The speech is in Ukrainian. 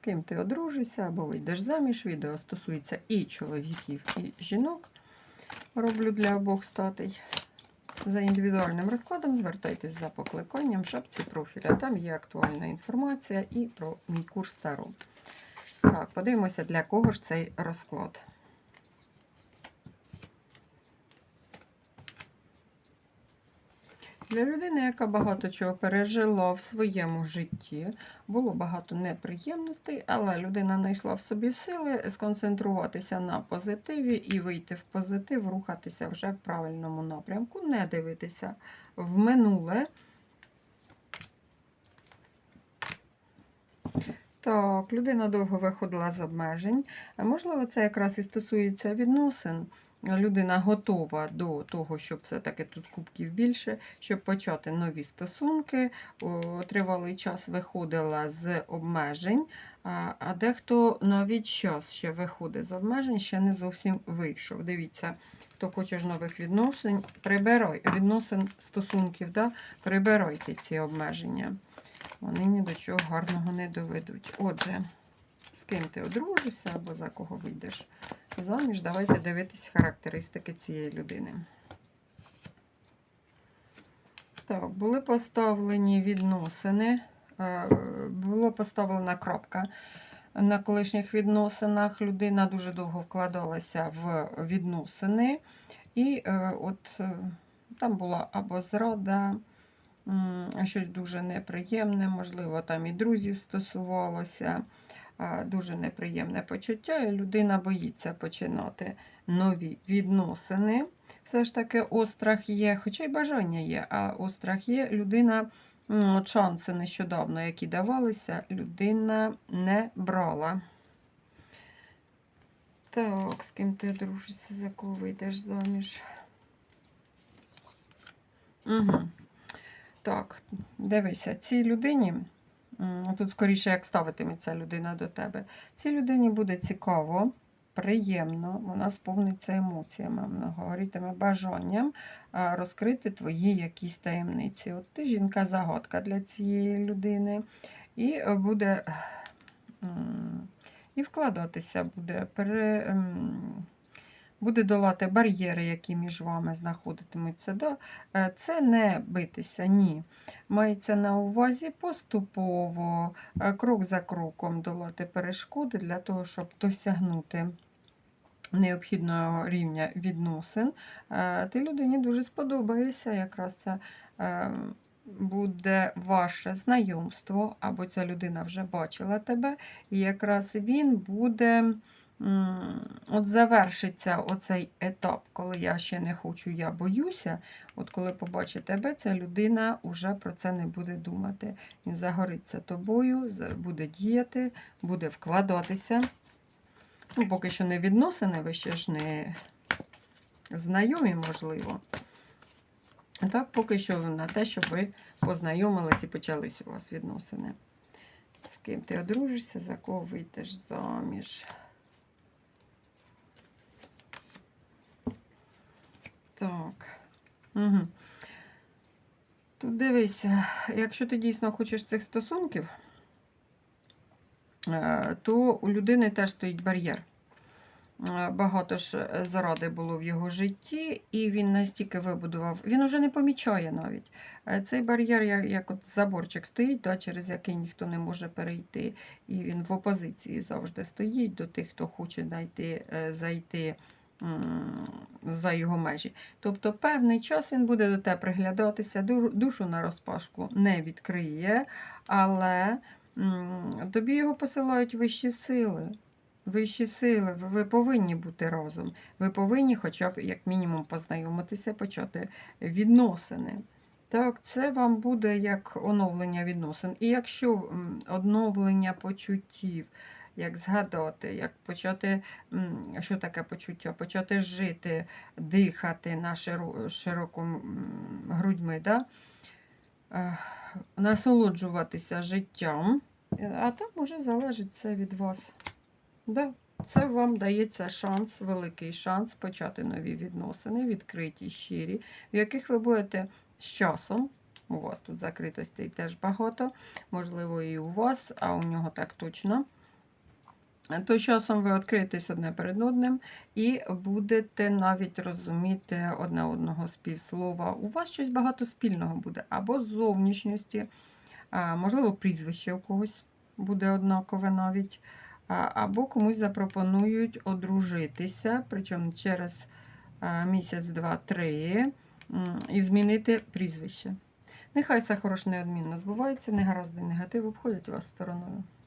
ким ти одружишся або вийдеш заміж. Відео стосується і чоловіків, і жінок. Роблю для обох статей. За індивідуальним розкладом звертайтесь за покликанням в шапці профіля. Там є актуальна інформація і про мій курс Таро. Так, подивимося, для кого ж цей розклад. Для людини, яка багато чого пережила в своєму житті, було багато неприємностей, але людина знайшла в собі сили сконцентруватися на позитиві і вийти в позитив, рухатися вже в правильному напрямку, не дивитися в минуле. Так, людина довго виходила з обмежень. Можливо, це якраз і стосується відносин. Людина готова до того, щоб все-таки тут кубків більше, щоб почати нові стосунки. Тривалий час виходила з обмежень, а а дехто навіть час ще виходить з обмежень, ще не зовсім вийшов. Дивіться, хто хоче ж нових відносин, прибирай відносин стосунків, да? прибирайте ці обмеження. Вони ні до чого гарного не доведуть. Отже, з ким ти одружишся або за кого вийдеш заміж, давайте дивитись характеристики цієї людини. Так, були поставлені відносини, е, було поставлена крапка на колишніх відносинах. Людина дуже довго вкладалася в відносини, і е, от е, там була або зрада, щось дуже неприємне, можливо, там і друзів стосувалося. Дуже неприємне почуття, і людина боїться починати нові відносини. Все ж таки острах є, хоча й бажання є, а острах є. Людина, от шанси нещодавно, які давалися, людина не брала. Так, з ким ти дружишся, за кого вийдеш заміж? Угу. Так, дивися, цій людині, тут скоріше, як ставитиметься людина до тебе. Цій людині буде цікаво, приємно, вона сповниться емоціями, вона говоритиме бажанням розкрити твої якісь таємниці. От ти жінка-загадка для цієї людини. І буде і вкладатися буде, пере, буде долати бар'єри, які між вами знаходитимуться. Да? Е, Це не битися, ні. Мається на увазі поступово, е, крок за кроком долати перешкоди для того, щоб досягнути необхідного рівня відносин. Е, Ти людині дуже сподобається, якраз це буде ваше знайомство, або ця людина вже бачила тебе, і якраз він буде. От завершиться оцей етап, коли я ще не хочу, я боюся. От коли побачить тебе, ця людина вже про це не буде думати. Він загориться тобою, буде діяти, буде вкладатися. Ну, поки що не відносини, ви ще ж не знайомі, можливо. Так, поки що на те, щоб ви познайомились і почались у вас відносини. З ким ти одружишся, за кого вийдеш заміж. Так. Угу. Тут дивися, якщо ти дійсно хочеш цих стосунків, е, то у людини теж стоїть бар'єр. Е, Багато ж е, заради було в його житті, і він настільки вибудував, він уже не помічає навіть. Цей бар'єр, як, от заборчик стоїть, да, через який ніхто не може перейти. І він в опозиції завжди стоїть до тих, хто хоче знайти, зайти за його межі. Тобто певний час він буде до тебе приглядатися, душу на розпашку не відкриє, але тобі його посилають вищі сили. Вищі сили, ви- ви повинні бути разом. Ви повинні хоча б, як мінімум, познайомитися, почати відносини. Так, це вам буде як оновлення відносин. І якщо оновлення почуттів, як згадати, як почати, що таке почуття? Почати жити, дихати на широ, широко грудьми, да? Насолоджуватися життям, а там уже залежить все від вас. Да, це вам дається шанс, великий шанс почати нові відносини, відкриті, щирі, в яких ви будете з часом. У вас тут закритостей теж багато, можливо, і у вас, а у нього так точно. То часом ви відкриєтесь одне перед одним і будете навіть розуміти одне одного з півслова. У вас щось багато спільного буде, або з зовнішньості, можливо, прізвище у когось буде однакове навіть, або комусь запропонують одружитися, причому через місяць, два, три, і змінити прізвище. Нехай все хороше неодмінно збувається, негаразди негатив обходять вас стороною.